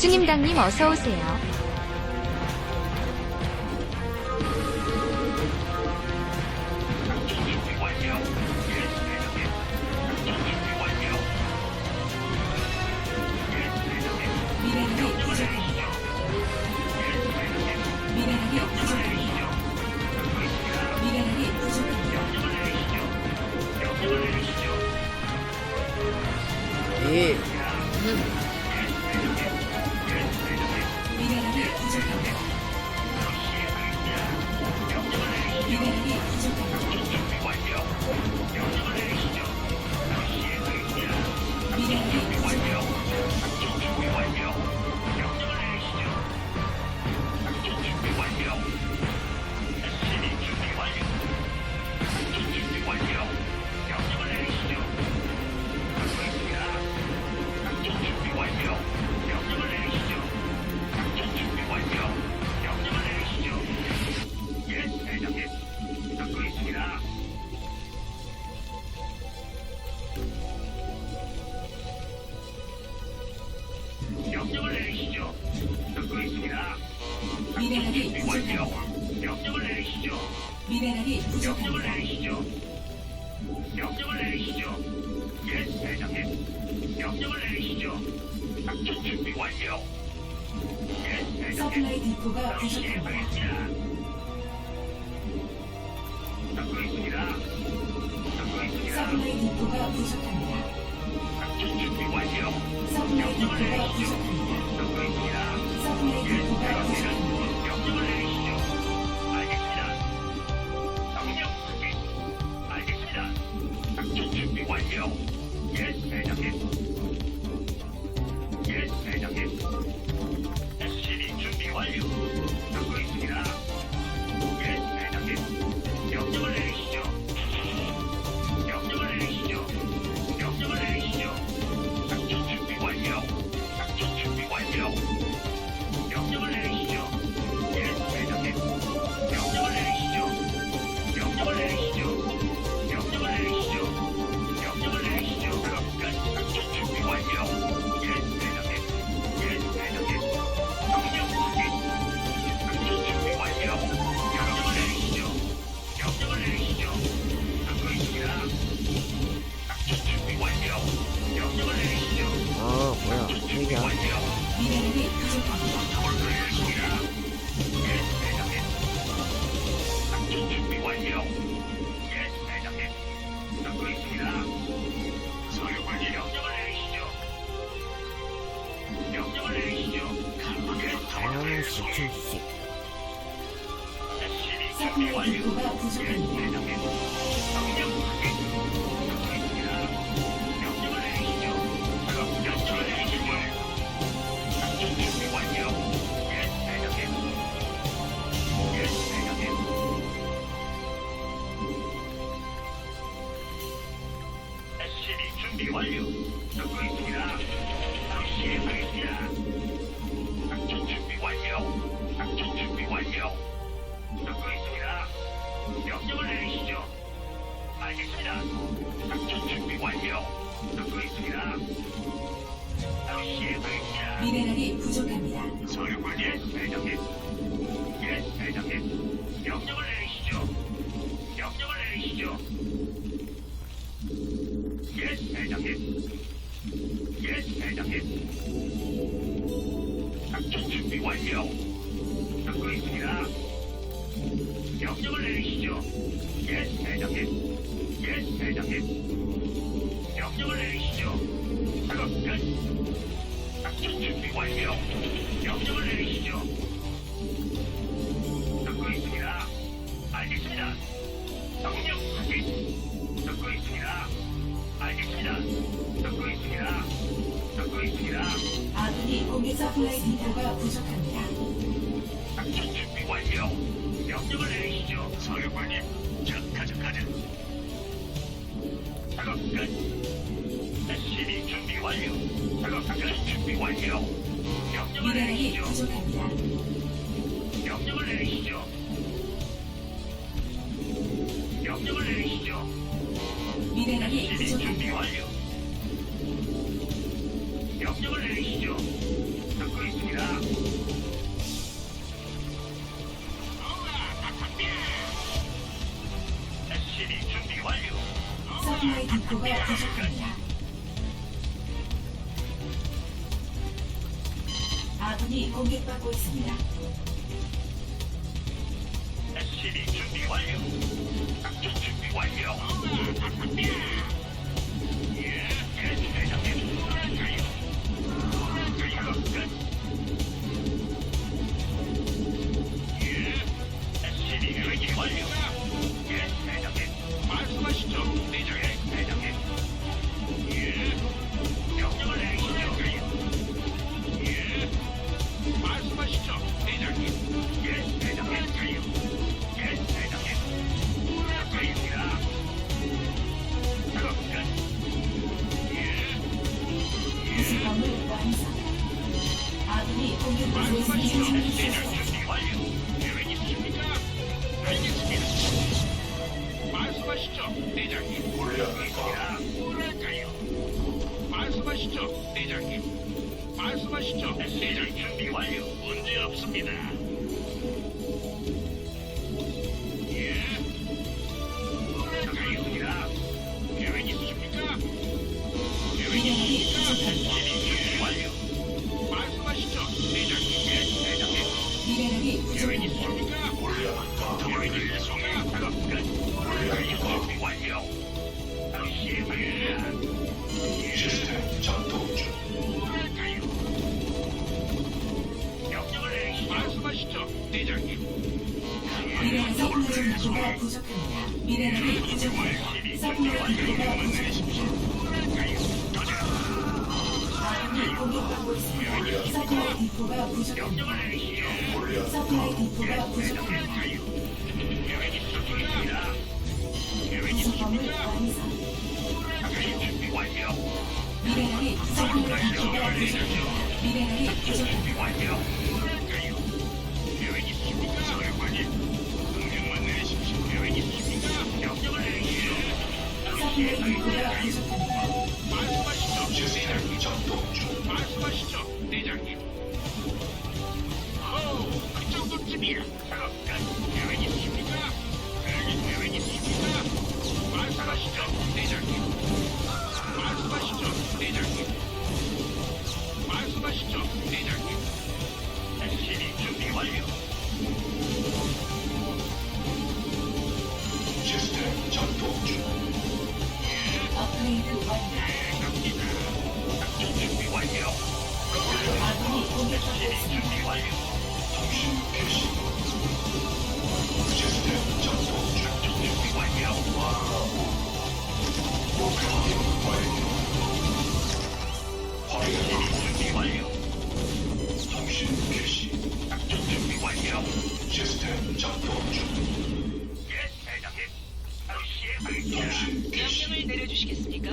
주님당님 어서 오세요. 미네랄이 준비 완료. 부족합니다. 명령을 내리시죠. 미네랄이 명령을 부족합니다. 내리시죠. 명령을 내리시죠. 예, 대장님. 명령을 내리시죠. 작전 준비 완료. 예, 대장님. 서플라이 디포가 부족합니다. 시행하겠습니다. 듣고 있습니다. 듣고 있습니다. 서플라이 디포가 부족합니다. 작전 준비 완료. 서플라이 명령을 디포가 내리시죠. 부족합니다. 듣고 있습니다. 서플라이 예, 디포가 대장님. 부족합니다. 명 欢迎来到天文台 대장님. 명령을 내리시죠. 작업 끝. 작전 준비 완료. 명령을 내리시죠. 듣고 있습니다. 알겠습니다. 명령 확인. 듣고 있습니다. 알겠습니다. 듣고 있습니다. 듣고 있습니다. 아군이 공개 서플라이 디포가 부족합니다. 작전 준비 완료. 명령을 내리시죠. 사령관님. 자, 가자, 가자. 작업 끝. SCV 준비 완료. 작업 끝. 준비 완료. 명령을 미네랄이 내리시죠. 부족합니다. 명령을 내리시죠. 명령을 내리시죠. 미네랄이 SCV 준비 부족합니다. 완료. 명령을 내리시죠. 듣고 있습니다. 완료. 서플라이 디포가 부족합니다. 아군이 공격받고 있습니다. SCB 준비 완료. 작전 준비 완료. 뭐랄까요? 말씀하시죠, 대장님. 말씀하시죠, 대장 준비 완료. 문제 없습니다. 예. 뭐랄까요입니다. 계획 있으십니까? 계획 있으십니까? 디포가 부족합니다. 미네랄이 부족합니다. 서플라이 디포가 부족합니다. 아군이 공격받고 있습니다. 서플라이 디포가 부족합니다. 서플라이 디포가 부족합니다. 구성범을 있습니까? 완성. 미네랄이 서플라이 디포가 부족합니다. 미네랄이 부족합니다. 계획 있습니까? 사령관님. 말씀하시죠. 작동 중. 말씀하시죠, 대장님. 호우, 그 정도쯤이야. 작업 끝. 계획 있습니까? 계획, 계획 있습니까? 말씀하시죠, 대장님. 말씀하시죠, 대장님. 명령을 내려주시겠습니까?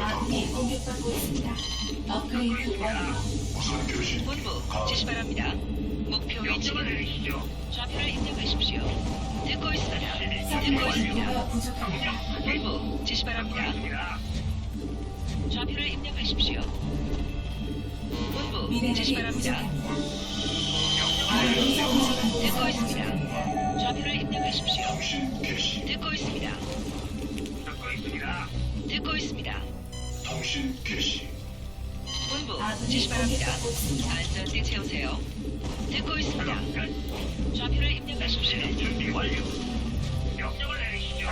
아군이 공격받고 있습니다. 업그레이드 완료. 무선 교신 본부 지시 바랍니다. 목표 내리시죠. 좌표를 입력하십시오. 듣고 있습니다. 듣고 있습니다. 부족합니다. 본부 지시 바랍니다. 좌표를 입력하십시오. 본부 지시 미네랄이 바랍니다. 부족합니다. 아군이 공격받고 듣고 있습니다. 좌표를 입력하십시오. 통신 개시 듣고 있습니다. 듣고 있습니다. 듣고 있습니다. 통신 개시 본부 지시 바랍니다. 안전띠 채우세요. 듣고 있습니다. 좌표를 입력하십시오. SCV 준비 완료. 명령을 내리시죠.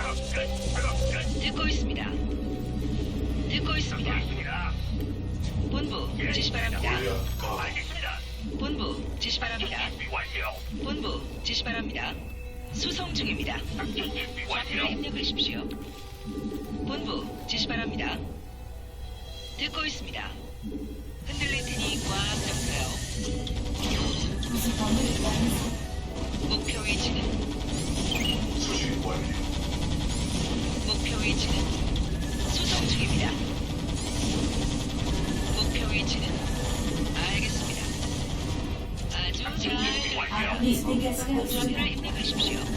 듣고 있습니다. 듣고 있습니다. 있습니다. 본부 지시 바랍니다. 알겠습니다. 본부 지시 바랍니다. 준비 완료. 본부 지시 바랍니다. 수송 중입니다. 좌표를. 입력하십시오. 본부 지시 바랍니다. 듣고 있습니다. 흔들릴 테니 꽉 잡으세요. 목표 위치는 수신 완료. 목표 위치는 수송 중입니다. 목표 위치는 알겠습니다. 아주 잘 좌표 를있